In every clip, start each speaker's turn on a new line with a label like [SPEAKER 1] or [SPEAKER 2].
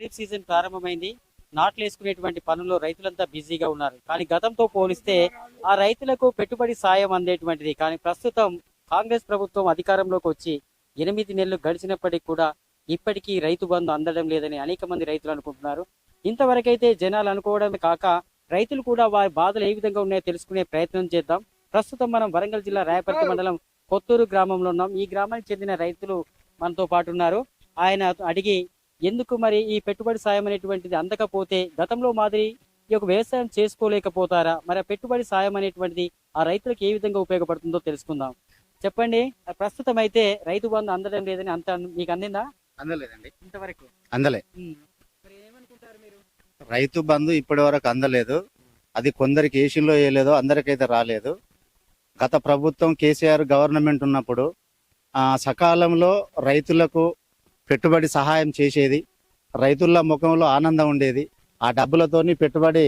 [SPEAKER 1] Kharif season ప్రారంభమైంది. నాట్లు వేసుకునేటువంటి పనుల్లో రైతులంతా బిజీగా ఉన్నారు. కానీ గతంతో పోలిస్తే ఆ రైతులకు పెట్టుబడి సాయం అందేటువంటిది. కానీ ప్రస్తుతం కాంగ్రెస్ ప్రభుత్వం అధికారంలోకి వచ్చి ఎనిమిది నెలలు గడిచినప్పటికీ కూడా ఇప్పటికీ రైతు బంధు అందడం లేదని అనేక మంది రైతులు అనుకుంటున్నారు. ఇంతవరకైతే జనాలు అనుకోవడమే కాక రైతులు కూడా వారి బాధలు ఏ విధంగా ఉన్నాయో తెలుసుకునే ప్రయత్నం చేద్దాం. ప్రస్తుతం మనం వరంగల్ జిల్లా రాయపర్తి మండలం కొత్తూరు గ్రామంలో ఉన్నాం. ఈ గ్రామానికి చెందిన రైతులు మనతో పాటు ఉన్నారు. ఆయన అడిగి ఎందుకు మరి ఈ పెట్టుబడి సాయం అనేటువంటిది అందకపోతే గతంలో మాదిరి ఈ యొక్క వ్యవసాయం చేసుకోలేకపోతారా? మరి ఆ పెట్టుబడి సాయం అనేటువంటిది ఆ రైతులకు ఏ విధంగా ఉపయోగపడుతుందో తెలుసుకుందాం. చెప్పండి ప్రస్తుతం అయితే రైతు బంధు అందడం లేదని అంత మీకు అందిందా?
[SPEAKER 2] అందలేదండి.
[SPEAKER 1] ఇంతవరకు?
[SPEAKER 2] అందలే. రైతు బంధు ఇప్పటి వరకు అందలేదు. అది కొందరికి ఏషిన్లో వేయలేదు అందరికైతే రాలేదు. గత ప్రభుత్వం కేసీఆర్ గవర్నమెంట్ ఉన్నప్పుడు ఆ సకాలంలో రైతులకు పెట్టుబడి సహాయం చేసేది. రైతుల ముఖంలో ఆనందం ఉండేది. ఆ డబ్బులతోని పెట్టుబడి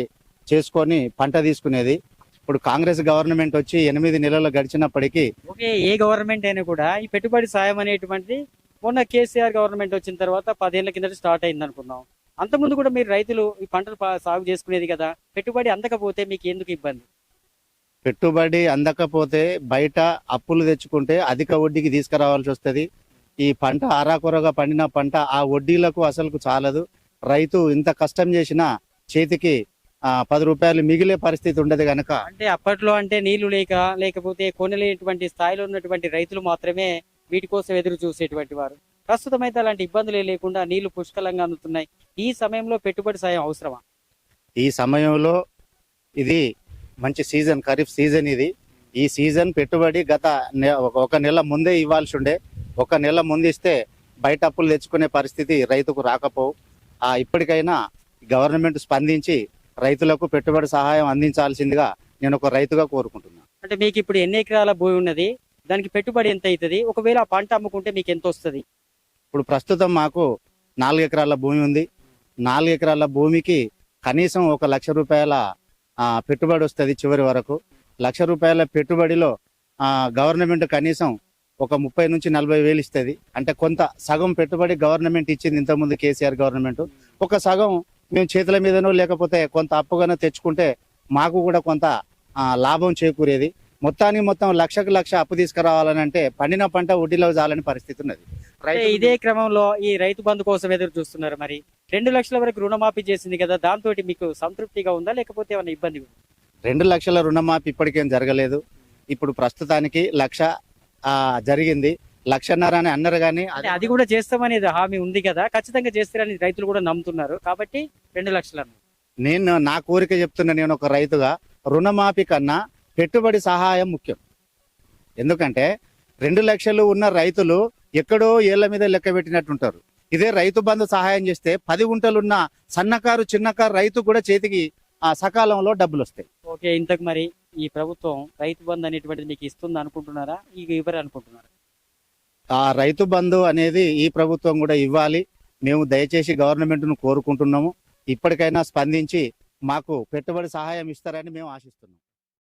[SPEAKER 2] చేసుకొని పంట తీసుకునేది. ఇప్పుడు కాంగ్రెస్ గవర్నమెంట్ వచ్చి ఎనిమిది నెలలు గడిచినప్పటికీ
[SPEAKER 1] ఓకే ఏ గవర్నమెంట్ అయినా కూడా ఈ పెట్టుబడి సాయం అనేటువంటిది మొన్న కేసీఆర్ గవర్నమెంట్ వచ్చిన తర్వాత పదేళ్ళ కిందట స్టార్ట్ అయింది అనుకున్నాం. అంతకుముందు కూడా మీరు రైతులు ఈ పంటలు సాగు చేసుకునేది కదా పెట్టుబడి అందకపోతే మీకు ఎందుకు ఇబ్బంది?
[SPEAKER 2] పెట్టుబడి అందకపోతే బయట అప్పులు తెచ్చుకుంటే అధిక వడ్డీకి తీసుకురావాల్సి వస్తుంది. ఈ పంట ఆరాకొరగా పండిన పంట ఆ వడ్డీలకు అసలుకు చాలదు. రైతు ఇంత కష్టం చేసినా చేతికి ఆ, పది రూపాయలు మిగిలే పరిస్థితి ఉండదు కనుక
[SPEAKER 1] అంటే అప్పట్లో అంటే నీళ్ళు లేక లేకపోతే కొనలేనటువంటి స్థాయిలో ఉన్నటువంటి రైతులు మాత్రమే వీటి కోసం ఎదురు చూసేటువంటి వారు. ప్రస్తుతం అయితే అలాంటి ఇబ్బందులే లేకుండా నీళ్ళు పుష్కలంగా అందుతున్నాయి. ఈ సమయంలో పెట్టుబడి సాయం అవసరమా?
[SPEAKER 2] ఈ సమయంలో ఇది మంచి సీజన్ ఖరీఫ్ సీజన్ ఇది. ఈ సీజన్ పెట్టుబడి గత ఒక నెల ముందే ఇవ్వాల్సి ఉండే. ఒక నెల ముందు ఇస్తే బయట అప్పులు తెచ్చుకునే పరిస్థితి రైతుకు రాకపోవు. ఆ ఇప్పటికైనా గవర్నమెంట్ స్పందించి రైతులకు పెట్టుబడి సహాయం అందించాల్సిందిగా నేను ఒక రైతుగా కోరుకుంటున్నాను
[SPEAKER 1] అంటే మీకు ఇప్పుడు ఎన్ని ఎకరాల భూమి ఉన్నది? దానికి పెట్టుబడి ఎంత అవుతుంది ఒకవేళ ఆ పంట అమ్ముకుంటే మీకు ఎంత వస్తుంది?
[SPEAKER 2] ఇప్పుడు ప్రస్తుతం మాకు నాలుగు ఎకరాల భూమి ఉంది. నాలుగు ఎకరాల భూమికి కనీసం ఒక లక్ష రూపాయల పెట్టుబడి వస్తుంది చివరి వరకు. లక్ష రూపాయల పెట్టుబడిలో గవర్నమెంట్ కనీసం ఒక ముప్పై నుంచి నలభై వేలు ఇస్తుంది. అంటే కొంత సగం పెట్టుబడి గవర్నమెంట్ ఇచ్చింది ఇంతకుముందు కేసీఆర్ గవర్నమెంట్. ఒక సగం మేము చేతుల మీదనో లేకపోతే కొంత అప్పుగానో తెచ్చుకుంటే మాకు కూడా కొంత లాభం చేకూరేది. మొత్తానికి మొత్తం లక్షకు లక్ష అప్పు తీసుకురావాలని అంటే పండిన పంట వడ్డీలో జాలని పరిస్థితి ఉన్నది.
[SPEAKER 1] ఇదే క్రమంలో ఈ రైతు బంధు కోసం ఎదురు చూస్తున్నారు మరి. రెండు లక్షల వరకు రుణమాఫీ చేసింది కదా దాంతో మీకు సంతృప్తిగా ఉందా లేకపోతే ఏమైనా ఇబ్బంది?
[SPEAKER 2] రెండు లక్షల రుణమాఫీ ఇప్పటికేం జరగలేదు. ఇప్పుడు ప్రస్తుతానికి లక్ష జరిగింది. లక్షన్నర అని అన్నారు కానీ
[SPEAKER 1] అది కూడా చేస్తామనేది హామీ ఉంది కదా. ఖచ్చితంగా చేస్తారని రైతులు కూడా నమ్ముతున్నారు. కాబట్టి రెండు లక్షలు.
[SPEAKER 2] నేను నా కోరిక చెప్తున్నా నేను ఒక రైతుగా రుణమాఫీ కన్నా పెట్టుబడి సహాయం ముఖ్యం. ఎందుకంటే రెండు లక్షలు ఉన్న రైతులు ఎక్కడో ఏళ్ళ మీద లెక్క పెట్టినట్టుంటారు. ఇదే రైతు బంధు సహాయం చేస్తే పది గుంటలున్న సన్నకారు చిన్నకారు రైతు కూడా చేతికి ఆ సకాలంలో డబ్బులు వస్తాయి
[SPEAKER 1] ఓకే ఇంతకు మరి ఈ ప్రభుత్వం రైతు బంధు అనేటువంటిది మీకు ఇస్తుంది అనుకుంటున్నారా? ఇక ఇవ్వరు అనుకుంటున్నారా?
[SPEAKER 2] ఆ రైతు బంధు అనేది ఈ ప్రభుత్వం కూడా ఇవ్వాలి. మేము దయచేసి గవర్నమెంట్ను కోరుకుంటున్నాము. ఇప్పటికైనా స్పందించి మాకు పెట్టుబడి సహాయం ఇస్తారని మేము ఆశిస్తున్నాం.